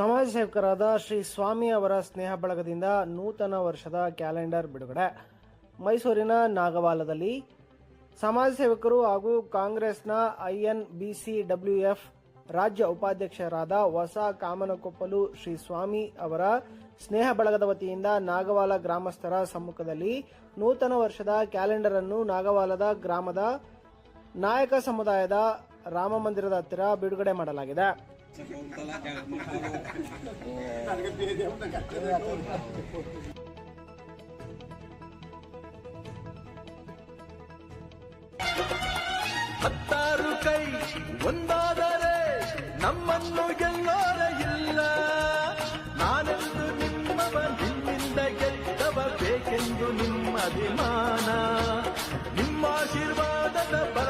ಸಮಾಜ ಸೇವಕರಾದ ಶ್ರೀ ಸ್ವಾಮಿ ಅವರ ಸ್ನೇಹ ಬಳಗದಿಂದ ನೂತನ ವರ್ಷದ ಕ್ಯಾಲೆಂಡರ್ ಬಿಡುಗಡೆ. ಮೈಸೂರಿನ ನಾಗವಾಲದಲ್ಲಿ ಸಮಾಜ ಸೇವಕರು ಹಾಗೂ ಕಾಂಗ್ರೆಸ್ನ ಐಎನ್ ಎಫ್ ರಾಜ್ಯ ಉಪಾಧ್ಯಕ್ಷರಾದ ಹೊಸ ಕಾಮನಕೊಪ್ಪಲು ಶ್ರೀ ಸ್ವಾಮಿ ಅವರ ಸ್ನೇಹ ಬಳಗದ ವತಿಯಿಂದ ನಾಗವಾಲ ಗ್ರಾಮಸ್ಥರ ಸಮ್ಮುಖದಲ್ಲಿ ನೂತನ ವರ್ಷದ ಕ್ಯಾಲೆಂಡರ್ ಅನ್ನು ನಾಗವಾಲದ ಗ್ರಾಮದ ನಾಯಕ ಸಮುದಾಯದ ರಾಮ ಮಂದಿರದ ಹತ್ತಿರ ಬಿಡುಗಡೆ ಮಾಡಲಾಗಿದೆ. ಹತ್ತಾರು ಕೈ, ಒಂದಾದರೆ ನಮ್ಮನ್ನು ಗೆಲ್ಲೋರ ಇಲ್ಲ. ನಾನೆಂದು ನಿಮ್ಮವ, ನಿಮ್ಮಿಂದ ಗೆದ್ದವ ಬೇಕೆಂದು ನಿಮ್ಮ ಅಭಿಮಾನ. ನಿಮ್ಮ ಆಶೀರ್ವಾದದ ಬಲದಿಂದ